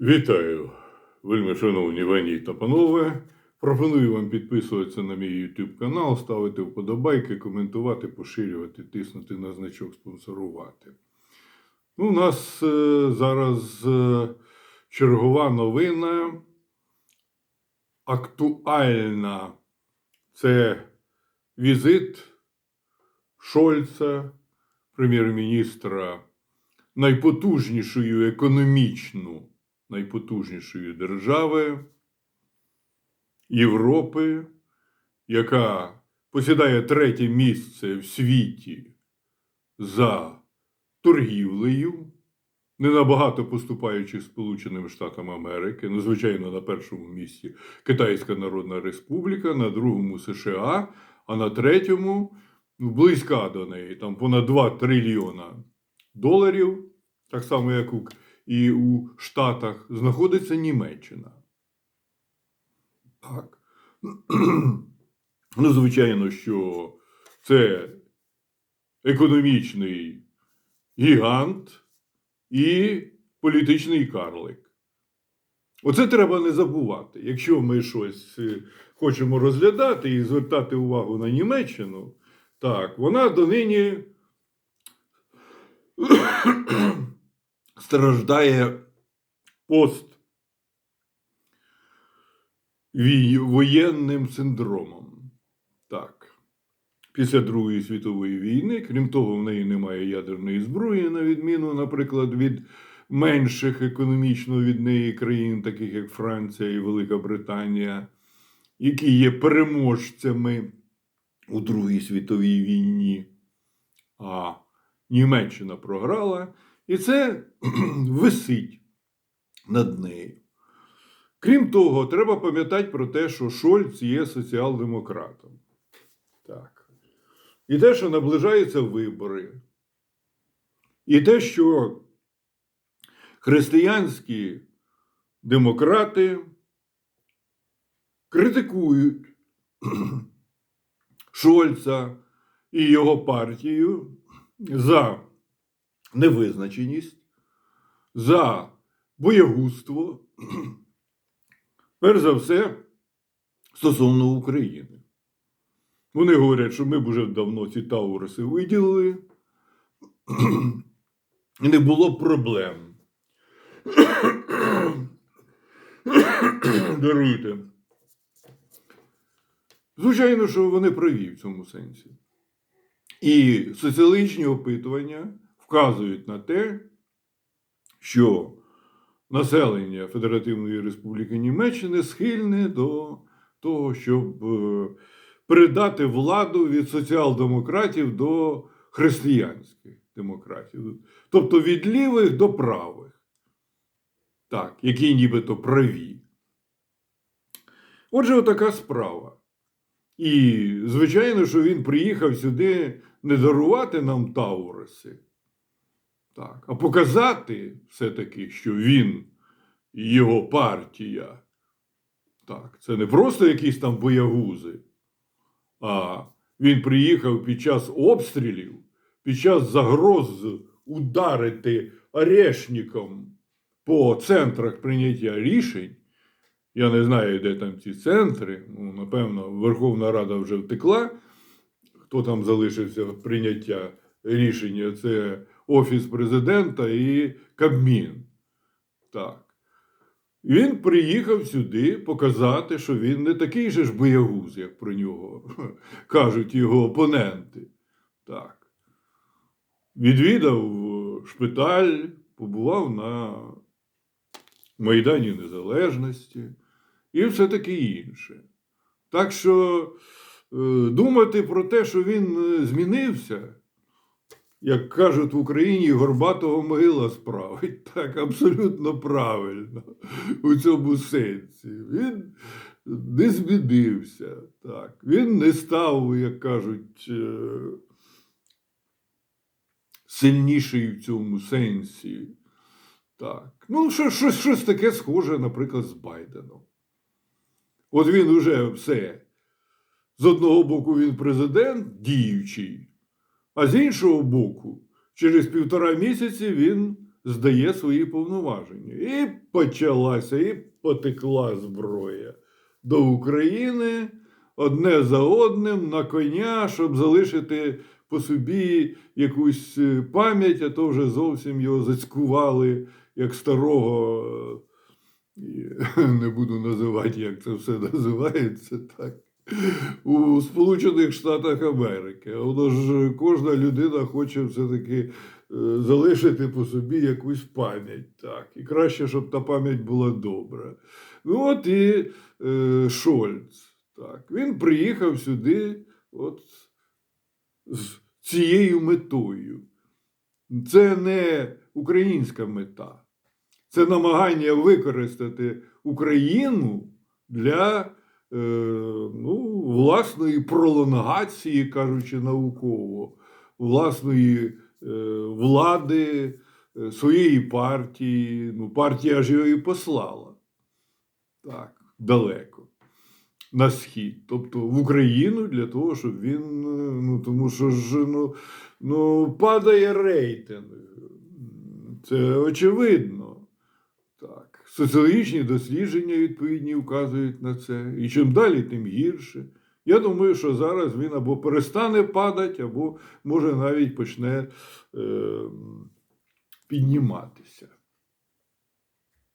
Вітаю, вельми шановні пані та панове. Пропоную вам підписуватися на мій YouTube канал, ставити вподобайки, коментувати, поширювати, тиснути на значок спонсорувати. Ну, у нас е, зараз е, чергова новина актуальна. Це візит Шольца, прем'єр-міністра найпотужнішою економічну, найпотужнішої держави Європи, яка посідає третє місце в світі за торгівлею, не набагато поступаючи Сполученим Штатам Америки, ну, звичайно, на першому місці Китайська Народна Республіка, на другому США, а на третьому ну, близька до неї, там понад 2 трильйона доларів, так само, як у, і у Штатах, знаходиться Німеччина. Так. Ну, звичайно, що це економічний гігант і політичний карлик. Оце треба не забувати. Якщо ми щось е, хочемо розглядати і звертати увагу на Німеччину, так, вона донині страждає пост воєнним синдромом. Так. Після Другої світової війни, крім того, в неї немає ядерної зброї, на відміну, наприклад, від менших економічно від неї країн, таких як Франція і Велика Британія, які є переможцями у Другій світовій війні. А Німеччина програла, і це висить над нею. Крім того, треба пам'ятати про те, що Шольц є соціал-демократом. Так. І те, що наближаються вибори, і те, що християнські демократи критикують Шольца і його партію за невизначеність, за боягузтво, перш за все, стосовно України. Вони говорять, що ми б уже давно ці Тауруси виділили, і не було проблем. Даруйте. Звичайно, що вони праві в цьому сенсі. І соціологічні опитування вказують на те, що населення Федеративної Республіки Німеччини схильне до того, щоб е, передати владу від соціал-демократів до християнських демократів. Тобто від лівих до правих, так, які нібито праві. Отже, отака справа. І, звичайно, що він приїхав сюди не дарувати нам Тауруси, так, а показати все-таки, що він і його партія. Так, це не просто якісь там боягузи, а він приїхав під час обстрілів, під час загроз ударити орешником по центрах прийняття рішень. Я не знаю, де там ці центри. Ну, напевно, Верховна Рада вже втекла. Хто там залишився прийняття рішення? Це Офіс президента і Кабмін. Так. Він приїхав сюди показати, що він не такий же ж боягуз, як про нього кажуть його опоненти. Так. Відвідав е, шпиталь, побував на Майдані Незалежності і все таке інше. Так що е, думати про те, що він е, змінився, як кажуть в Україні, горбатого могила справить. Так, абсолютно правильно у цьому сенсі. Він не змінився. Так. Він не став, як кажуть, е, сильніший в цьому сенсі. Так. Ну, що- щось, щось таке схоже, наприклад, з Байденом. От він уже все. З одного боку, він президент діючий, а з іншого боку, через півтора місяці він здає свої повноваження. І почалася, і потекла зброя до України одне за одним на коня, щоб залишити по собі якусь е, пам'ять, а то вже зовсім його зацькували як старого. е, Не буду називати, як це все називається так. У Сполучених Штатах Америки. Воно ж кожна людина хоче все-таки е, залишити по собі якусь пам'ять. Так. І краще, щоб та пам'ять була добра. Ну, от і е, Шольц. Так. Він приїхав сюди от, з цією метою. Це не українська мета. Це намагання використати Україну для ну, власної пролонгації, кажучи науково, власної е, влади, е, своєї партії. Ну, партія ж його і послала. Так, далеко. На схід, тобто в Україну для того, щоб він. е, Ну тому що ж ну, ну падає рейтинг. Це очевидно. Соціологічні дослідження відповідні вказують на це. І чим далі, тим гірше. Я думаю, що зараз він або перестане падати, або може навіть почне е, підніматися.